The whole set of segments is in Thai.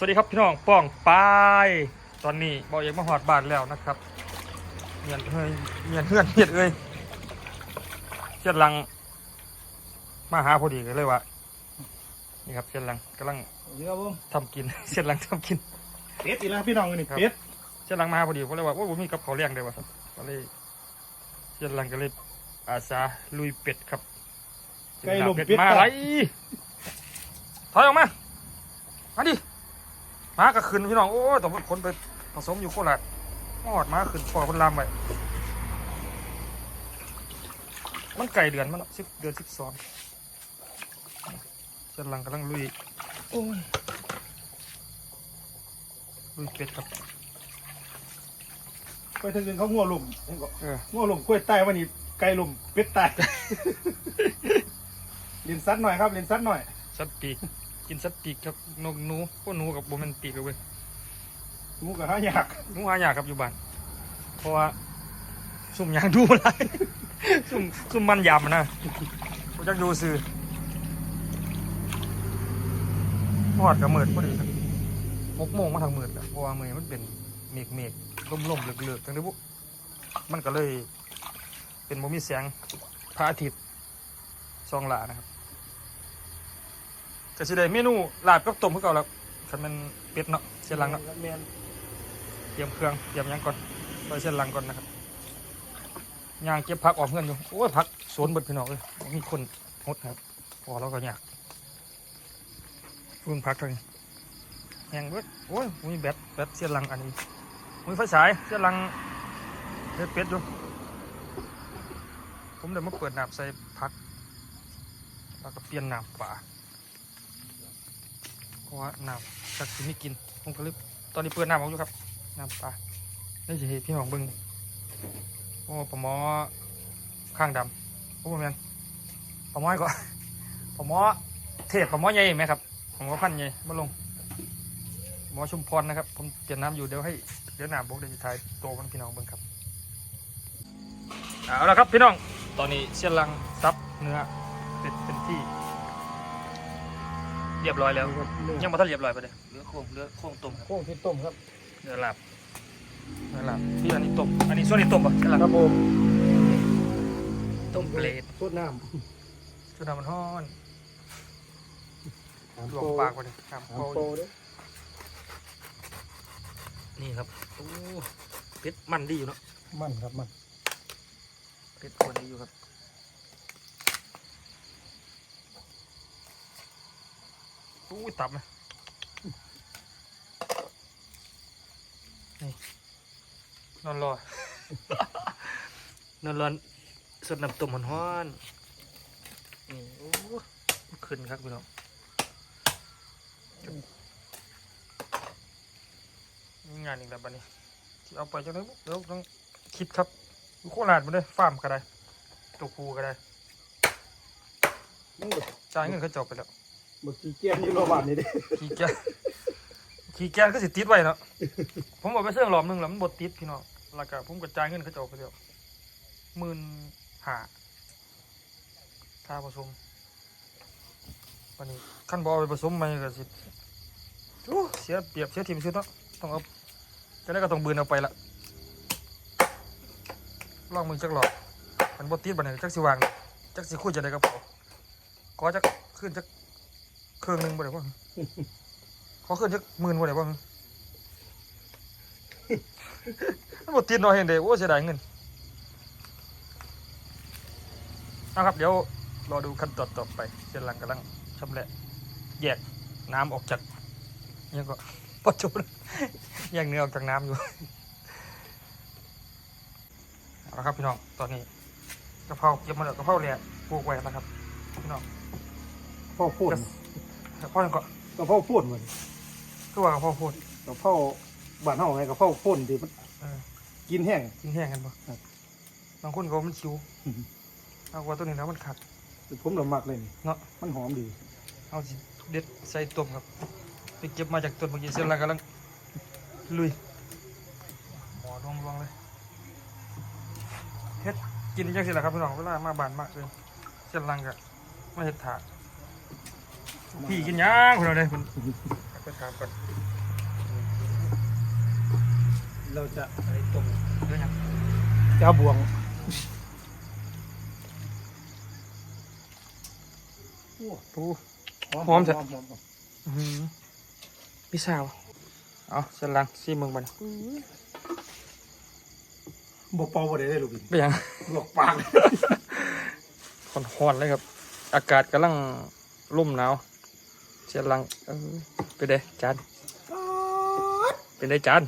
สวัสดีครับพี่น้องป้องปายตอนนี้บอกเอกมาหอดบ้านแล้วนะครับเมียนเฮ้ยเมียนเพื่อนเมียนเอ้ยเชียนลังมาหาพอดีกันเลยว่ะนี่ครับเชียนลังกำลังนี่ครับผมทำกินเชียนลังทำกินเป็ดอีกแล้วพี่น้องนี่ครับเป็ดเชียนลังมาหาพอดีก็เลยว่าโอ้ผมมีกับเขาวเลี้ยงเลยว่ะครับก็เลยเชียนลังก็เลยอาสาลุยเป็ดครับไก่ลมเป็ดเป็ดมาอะไรถอยออกมามาดิ ม้ากระขึ้นพี่น้องโอ้ยต้องคนไปผสมอยู่โคราชมอดม้าขึ้นปอคนลามไปมันไก่เดือนมันสิบเดือนสิบสองเจันหลังกำลังลุยโอ้ยลุยเป็ดครับไปถึงนึงเขางัวลุ่มเห็นบ่เอองัวลุ่มกล้วยใต้วันนี้ไก่ลุ่มเป็ดใต้ลินซัดหน่อยครับลินซัดหน่อยสัตว์ปีก กินสัตว์ปีกครับนกหนูพวกหนูกับโบแมนปีกเลยเว้ยหมูกับห้าอยากหนูหายากครับอยู่บ้านเพราะว่าซุ่มยางดูอะไรซุ่มซุ่มมันยำอะนะผมจะดูซื้อหอดกับมืดพอดีครับหกโมงมาทางมืดแล้วเพราะว่ามือมันเป็นเมฆเมฆล่มล่มๆเหลือกๆทั้งนี้บุมันก็เลยเป็นโมมีแสงพระอาทิตย์ซองหลานะครับ ก็สิได้เมนูลาบกับต้มคือเก่าแล้วคันแมันเป็ดเนาะเสียหลังเนาะแมนเตรียมเครื่องเตรียมหยังก่อนไปเส้นหลังก่อนนะครับย่างเก็บผักออกเพื่อนอยู่โอ้ยผักสวนเบิดพี่น้องเลยบ่มีคนหดครับพอแล้วก็ยากฟื้นผักเท่านี้แห้งเบิดโอ้ยมีแบตแบตเส้นหลังอันนี้มีไฟฉายเส้นหลังเฮ็ดเป็ดอยู่ผมเดี๋ยวมาเปิดน้ำใส่ผักแล้วก็เปลี่ยนน้ำป่า เพราะว่าน้ำสักสิไม่กินผมก็เลยตอนนี้เปิดน้ำออกอยู่ครับน้ำปลานี่จะเห็นพี่น้องเบิ้งโอ้ปลาหมอข้างดำโอ้แมนปลาหมอก็ปลาหมอเทศปลาหมอใหญ่ไหมครับปลาหมอพันใหญ่มาลงหมอชุมพรนะครับ ผมเปลี่ยนน้ำอยู่เดี๋ยวให้เดี๋ยวหน้าบกเดี๋ยวจะถ่ายโตมันพี่น้องเบิ้งครับเอาละครับพี่น้องตอนนี้เสียนลังซับเนื้อเป็นเป็นที่ เรียบร้อยแล้วครับยังไม่ทันเรียบร้อยไปเลยเหลือโค้งเหลือโค้งต้มครับโค้งที่ต้มครับเนื้อหลับเนื้อหลับพี่อันนี้ต้มอันนี้ส่วนนี้ต้มป่ะเนื้อหลับครับผมต้มเปรตสดน้ส่วนน้ำมันห้อนำลวกปากไปเลยครับน้ำโปเด้อนี่ครับโอ้เป็ดมันดีอยู่เนาะมันครับมันเป็ดคนดีอยู่ครับ อู้ยตับไหมนี่นอนรอนอนรอนสดน้ำต้มมันห้อนๆนี่โอ้ขึ้นครับพี่น้องมีงานอีกแล้วบัดนี้ที่เอาไปจังเลยเดี๋ยวต้องคิดครับอยู่โคราชมาเลยฟาร์มก็ได้ตัวคูก็ได้มันแบบจ่ายเงินเขาเจบไปแล้ว เมื่อกี้เกี้ยนอยู่รงพยาบาลนี่เด้ขี่แกนขี่แกนก็สิติดไว้เนาะ ผมเอาไปเสื่อหลอมหนึงแล้วมันบดติดพี่น้องแล้วก็ผมก็จ่ายเงินเขาเจบไปแล้วหมื่นห้าค่าผสมวันนี้ขั้นบเอไปผสมใหม่ก็สิโอ้เสียเปรียบเสียทีมสุดเนาะต้องเอาจะได้ก็ต้องบืนเอาไปละลองมือจักหลอดมันบดติดบันนี้จักสิวางจักสิคุยจะได้กับเขาขอจักขึ้นจัก เครื่องหนึงบ่ได้ป่ะขอขึ้นจักหมื่นบ่ได้ป่ะมันบดติดเนาะเห็นเด้โอ้เสียดายเงินนะครับเดี๋ยวรอดูขั้นตอนต่อไปเส้นหลังกำลังชำแหละแยกน้ำออกจากยังก็ปัจจุบันแยกเนื้อออกจากน้ำอยู่เอาละครับพี่น้องตอนนี้กะเพราเก็บมาแล้วกะเพราแหละปลูกไว้นะครับพี่น้องพ่อพูด กะเพรายังก็กระเพราพูดเหมือนคือว่ากะเพราโพดกระเพราบ้านเฮาไงกระเพราพ่นที่มันเออกินแห้ง กินแห้งกันปะครับ บางคนก็ว่ามันชิวเอาว่าตัวนี้แล้วมันขัดแต่ผมละมักเลยนี่เนาะ มันหอมดีเอาสิเด็ดใส่ต้มครับไปเก็บมาจากต้นเมื่อกี้เส้นหลังกำลังลุยหมอลงลงเลยเฮ็ดกินจังสิแหละครับพี่น้องเวลามาบ้านมากเลยเส้นหลังก็มาเฮ็ดถาด พี่กินหยังคนเราเลยคุณไปถามก่อนเราจะอะไรตรงเรื่องหยังจะเอาบวงโอ้ปูหอมหอมเถอะหอมหอมอื้อหือพี่สาวเอาเส้นหลังซีเมืองบัดนบ่เป่าบ่ได้เลยลูกพี่ไปหยังลวกปากคนฮอนเลยครับ อากาศกำลังร่มหนาว เส้นหลังเออเป็นไดจานเป็นไดจาน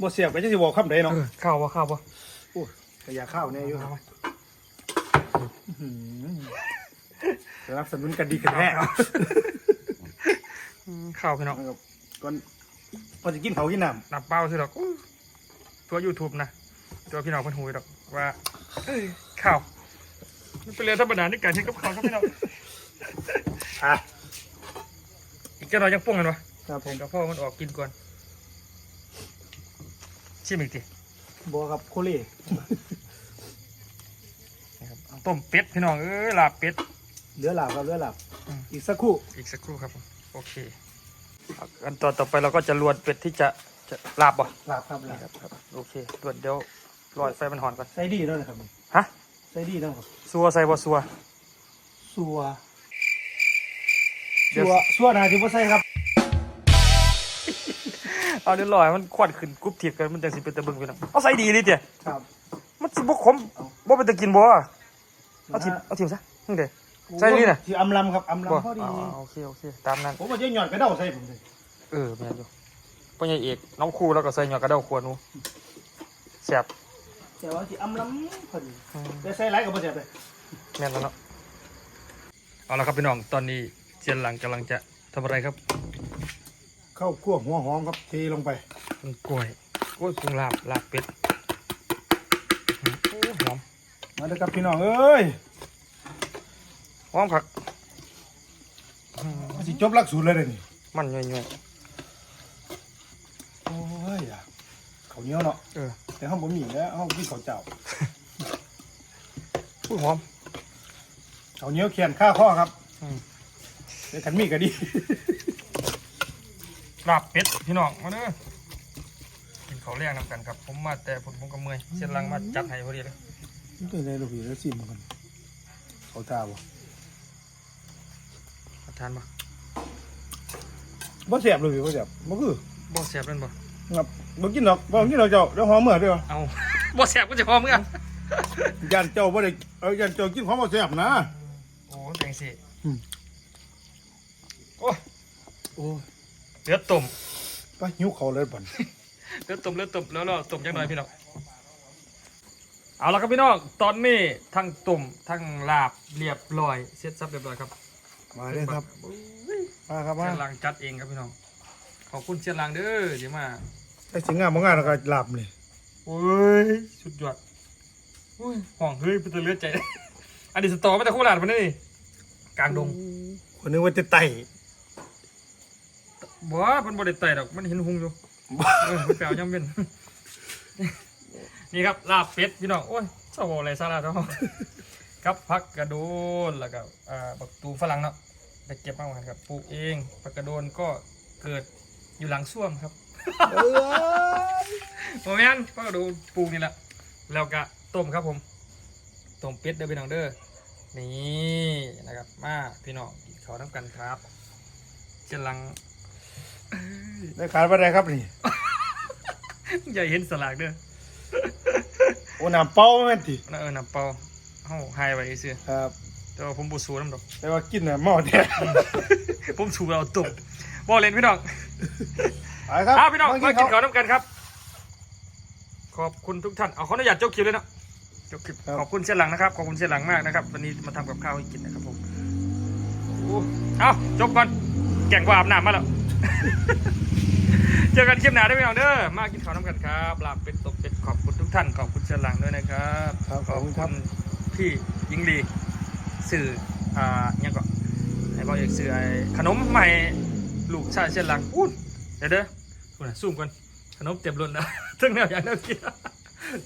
บ่เสียบก็จะสิบอกคำใดเนาะเออข้าวบ่ข้าวบ่โอ้ยกระยาข้าวแน่อยู่เอามาอื้อหือสนับสนุนกันดีกันแท้อืมข้าวพี่น้องครับก่อนก่อนจะกินเขาวกินน้น้ำเปล่าสิดอกอู้ตัว YouTube นะตัวพี่น้องเพิ่นหูยดอกว่าเอ้ยข้าวมันเป็นเรื่องธรรมดาในการเฮ็ดกับข้าวครับพี่น้องำ อะอีกแค่น้อยยังป้องกันวะครับผผมมกับพ่อมันออกกินก่อน ชิมอีกทีบัวกับโคเล่นะครับต้มเป็ดพี่น้องเอ้ยลาบเป็ด เหลือหลาบครับเหลือหลาบอืม อีกสักครู่อีกสักครู่ครับผมโอเคครับอันตอนต่อไปเราก็จะลวนเป็ดที่จะจะลาบบ่หลาบครับหลาบครับครับโอเคลวนเดี๋ยวรอยไฟมันหอนก่อนใส่ดีเนาะนะครับฮะใส่ดีเนาะครับ ซัวใส่บ่ซัว สัว เดี๋สัยววสัวนาที่บ่ใส่ครับ เอาเดี๋ยวรอยมันควันขึ้นกรุบเทียบกันมันจังสิเป็นตะเบึงพี่น้องเอาใส่ดีดิเตี่ยครับ มันสิบ่ขมบ่เป็นตะกินบ่เอาทิมเอาทิมซะนี่เด้ใส่นี่น่ะที่อำลำครับอำบ่ลำพอดีอ๋อโอเคโอเคตามนั้นผมว่าจะหย่อนกระเด้าใส่ผมเลยเออแม่นอยู่พ่อใหญ่เอกน้องครูแล้วก็ใส่หยอดกระเด้าขวหนูแซ่บแต่ว่าที่อำลำพอดีอืมแต่ใส่ไรกับบ่เสียบเลยแม่นแล้วเนาะเอาละครับพี่น้องตอนนี้ เจียนหลังกำลังจะทำอะไรครับข้าวคั่วหัวหอมครับเทลงไปปรุงกล้วยกล้วยปรุงลาบลาบเป็ดอื้อหือโอ้หอมมาเลยครับพี่น้องเอ้ยหอมผักอื้อหืมาอสิจบหลักสูตรเลยเด้อนี่มันย่อยโอ้ยอะข้าวเหนียวเนาะๆเออแต่ห้องบ่มีแล้วห้องกินข้าวเจ้าอุ้ยหอมข้าวเหนียวเขียนข้าข้อครับอืม แต่ขันมีก็ดีลาบเป็ดพี่น้องมาเด้อกินข้าวแรงนำกันครับ ผมมาแต่ผมผมก็เมื่อยเจียนหลังมาจัดให้พอดีเลยนี่เป็นไรลูกพี่แล้วซิมกันข้าวเจ้าบ่มาทานบ่บ่เสียบเลยพี่บ่เสียบบ่คือบ่แซ่บนั่นบ่ครับบ่กินดอกบ่กินดอกเจ้าเดี๋ยวหอมเมื่อเด้อเอาบ่แซ่บก็จะหอมเหมือนกันยันเจ้าบ่ได้เอ้ยยันเจ้ากินของบ่เสียบนะโอ้แตงสิอืม โอ้ยโอ้ยเลือดต้มไปหิวข้าวเลยบัดเลือดต้มเลือดต้มแล้วเราต้มจังหน่อยพี่น้องเอาละครับพี่น้องตอนนี้ทั้งต้มทั้งลาบเรียบร้อยเสร็จสับเรียบร้อยครับมาเลยครับมาครับมาเชียนลังจัดเองครับพี่น้องขอบคุณเชียนลังเด้อที่มาไอ้สิงงามบ่งามแล้วก็หลับนี่โอ้ยสุดยอดโอ้ยห่องเฮ้ยเป็นตัวเลือดใจ อันนี้สตอไม่แต่โคราชมันนี่กลางดงคนนึกว่าจะไต่ บ่มันบ่ได้ไต่ดอก มันเห็นหุงอยู่เออมันแปลวย่ำเป็น นี่ครับลาบเป็ดพี่น้อง โอ้ยเจ้าบอกอะไรซาลาเจ้าครับพักกระโดนแล้วก็อ่าบักตูมฝรั่งเนาะไปเก็บมาเหมือนกันครับปลูกเองผักกระโดนก็เกิดอยู่หลังส้วมครับเอ้ยโมเมนผักกระโดนปลูกนี่แหละแล้วก็ต้มครับผมต้มเป็ดเด้อพี่น้องเด้อนี่นะครับมาพี่น้องกินข้าวน้ำกันครับเจรัง ได้ขาดบ่ได้ครับนี่อย่าเห็นสลากเด้อโอ้น้ำเป้าแม่นติน่าเออน้ำเปล่าเฮาหายไว้ซื่อครับ แต่ว่าผมบ่สู้น้ำดอก แต่ว่ากินน่ะหม้อแท้ผมสู้เอาตุ่มบ่เล่นพี่น้องไปครับอ้าวพี่น้องมากินข้าข้าววน้ำกันครับ ขอบคุณทุกท่าน เอาขออนุญาตจบคลิปเลยเนาะจบคลิปครับขอบคุณเชียนหลังนะครับ ขอบคุณเชียนหลังมากนะครับ วันนี้มาทำกับข้าวให้กินนะครับผมอู้เอาจบก่อนแก่งกว่าอาบน้ำมาแล้ว เจอกันคลิปหน้าได้ไหมน้องเด้อมากินข้าวน้ำกันครับลาบเป็ดตบเป็ดขอบคุณทุกท่านขอบคุณเชียนหลังด้วยนะครับครับขอบคุณครับพี่ยิงลีสื่ออ่าเนี่ยก็ไอ้บอกเอกสื่อไอ้ขนมใหม่ลูกชายเชียนหลังอู้เดี๋ยวเด้อคุณน่ะซูมกันขนมเต็มรถนะทั้งแนวอย่างแนวกิน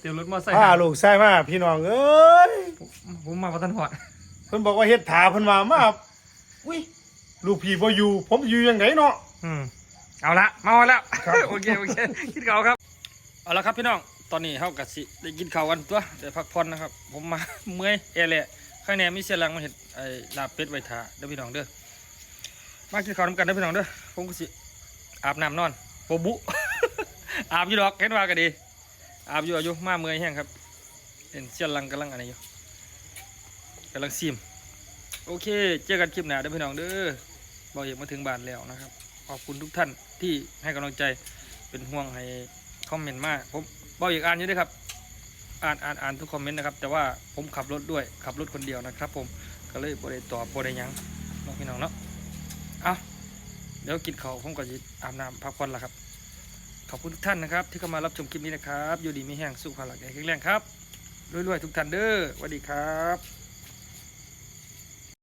เต็มรถมอไซค์พาลูกชายมาพี่น้องเอ้ยผมมาประทันหอดเพิ่นบอกว่าเฮ็ดถาเพิ่นมามาอุ้ยลูกพี่บ่อยู่ผมอยู่ยังไงเนาะ อืมเอาละมาฮอดแล้ว โอเคโอเคกินข้าวครับ เอาละครับพี่น้องตอนนี้เฮากับสิได้กินข้าวกันตัวเดี๋ยวพักผ่อนนะครับ ผมมาเมื่อยเอเละข้างในมีเสียหลังมาเห็ดไอ้ลาบเป็ดไว้ทาเด้อพี่น้องเด้อมากินข้าวนำกันเด้อพี่น้องเด้อผมก็สิอาบน้ำนอนโบบุ อาบอยู่ดอกเห็นว่าก็ดี อาบอยู่อายุมาเมื่อยแห้งครับเห็นเสียหลังกำลังอะไรอยู่กำลังซิมโอเค เจอกันคลิปหน้าเด้อพี่น้องเด้อบอกเอกมาถึงบ้านแล้วนะครับ ขอบคุณทุกท่านที่ให้กำลังใจเป็นห่วงให้คอมเมนต์มากผมบอกอีกอ่านอยู่ด้วยครับ อ่านอ่านอ่านทุกคอมเมนต์นะครับ แต่ว่าผมขับรถด้วยขับรถคนเดียวนะครับ ผมก็เลยบริตอบบริยังน้องพี่น้องเนาะเอาเดี๋ยวกินเขาผมก็จะอาบน้ำพักผ่อนละครับ ขอบคุณทุกท่านนะครับ ที่เข้ามารับชมคลิปนี้นะครับ อยู่ดีมีแห้งสุขภาพแข็งแรงครับรวยๆทุกท่านเด้อสวัสดีครับ